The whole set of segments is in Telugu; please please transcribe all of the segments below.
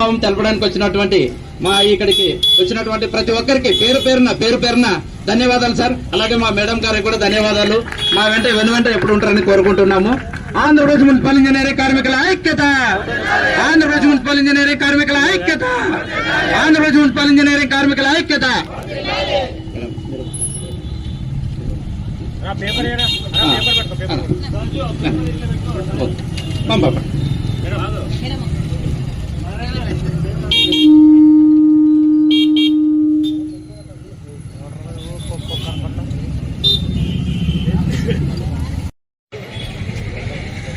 తెలపడానికి వచ్చినటువంటి మా ఇక్కడికి వచ్చినటువంటి ప్రతి ఒక్కరికి పేరు పేరున పేరు పేరున ధన్యవాదాలు సార్. అలాగే మా మేడం గారికి కూడా ధన్యవాదాలు. మా వెంట వెను వెంట ఎప్పుడు ఉంటారని కోరుకుంటున్నాము. ఆంధ్రప్రదేశ్ మున్సిపల్ ఇంజనీరింగ్ కార్మికుల ఐక్యత! ఆంధ్రప్రదేశ్ మున్సిపల్ ఇంజనీరింగ్ కార్మికుల ఐక్యత! ఆంధ్రప్రదేశ్ మున్సిపల్ ఇంజనీరింగ్ కార్మికుల ఐక్యత! పంప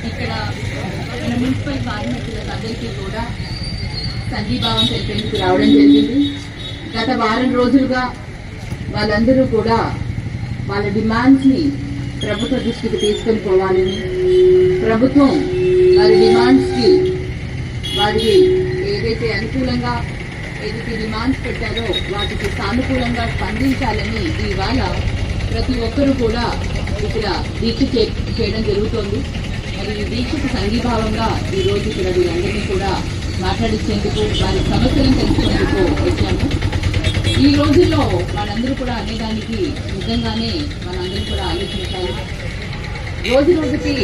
ఇక్కడ మన మున్సిపల్ కార్మికులకు అందరికీ కూడా సంఘీభావం తెలిపేందుకు రావడం జరిగింది. గత వారం రోజులుగా వాళ్ళందరూ కూడా వాళ్ళ డిమాండ్స్ని ప్రభుత్వ దృష్టికి తీసుకొని పోవాలని ప్రభుత్వం వారి డిమాండ్స్కి వారికి ఏదైతే అనుకూలంగా ఏదైతే డిమాండ్స్ పెట్టారో వాటికి సానుకూలంగా స్పందించాలని ఇవాళ ప్రతి ఒక్కరూ కూడా ఇక్కడ దీక్ష చేయడం జరుగుతోంది. మరి ఈ దీక్షకు సంఘీభావంగా ఈ రోజు ఇక్కడ వీరందరినీ కూడా మాట్లాడించేందుకు వారి సమస్యలను తెలుసుకునేందుకు వచ్చాము. ఈ రోజుల్లో వాళ్ళందరూ కూడా అనేదానికి నిజంగానే మనందరూ కూడా ఆలోచించాలి. రోజు రోజుకి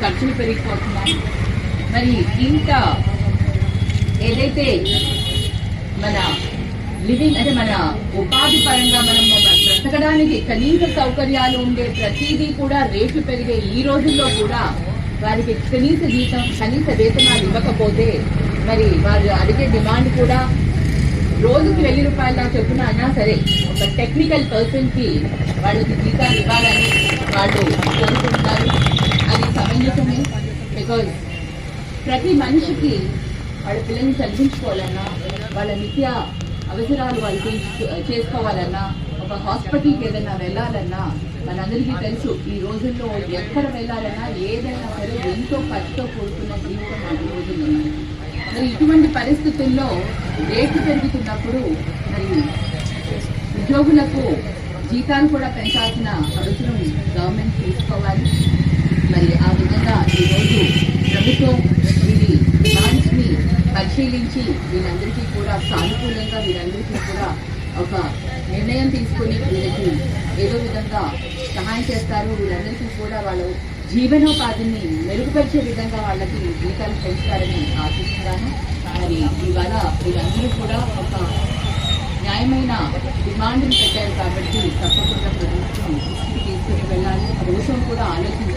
ఖర్చులు పెరిగిపోతున్నాయి. మరి ఇంత ఏదైతే మన లివింగ్ అంటే మన ఉపాధి పరంగా మనం బ్రతకడానికి కనీస సౌకర్యాలు ఉండే ప్రతిదీ కూడా రేట్లు పెరిగే ఈ రోజుల్లో కూడా వారికి కనీస జీతం కనీస వేతనాలు ఇవ్వకపోతే మరి వారు అడిగే డిమాండ్ కూడా రోజుకి వెయ్యి రూపాయల చొప్పున అయినా సరే ఒక టెక్నికల్ పర్సన్కి వాళ్ళకి జీతాలు ఇవ్వాలని వాళ్ళు కోరుకుంటున్నారు. అది సమంజసమే బికాజ్ ప్రతి మనిషికి వాళ్ళ పిల్లల్ని చదివించుకోవాలన్నా వాళ్ళ నిత్య అవసరాలు వాళ్ళు చేసుకోవాలన్నా ఒక హాస్పిటల్కి ఏదైనా వెళ్ళాలన్నా మనందరికీ తెలుసు ఈ రోజుల్లో ఎక్కడ వెళ్ళాలన్నా ఏదైనా సరే ఎంతో ఖర్చుతో కూడుకున్న జీవితం మన రోజుల్లో మరి ఇటువంటి పరిస్థితుల్లో రేట్లు పెరుగుతున్నప్పుడు మరి ఉద్యోగులకు జీతాలు కూడా పెంచాల్సిన అవసరం గవర్నమెంట్ తీసుకోవాలి. మరి ఆ విధంగా ఈరోజు ప్రభుత్వం వీరి డిమాండ్స్ పరిశీలించి వీళ్ళందరికీ కూడా సానుకూలంగా వీరందరికీ కూడా ఒక నిర్ణయం తీసుకొని వీళ్ళకి ఏదో విధంగా సహాయం చేస్తారు. వీళ్ళందరికీ కూడా వాళ్ళు జీవనోపాధిని మెరుగుపరిచే విధంగా వాళ్ళకి జీతాలు పెంచుతారని ఆశిస్తున్నాను. మరి ఇవాళ వీళ్ళందరూ కూడా ఒక న్యాయమైన డిమాండ్ని పెట్టారు కాబట్టి తప్పకుండా ప్రభుత్వం దృష్టికి తీసుకుని వెళ్ళాలి. ప్రభుత్వం కూడా ఆలోచించాలని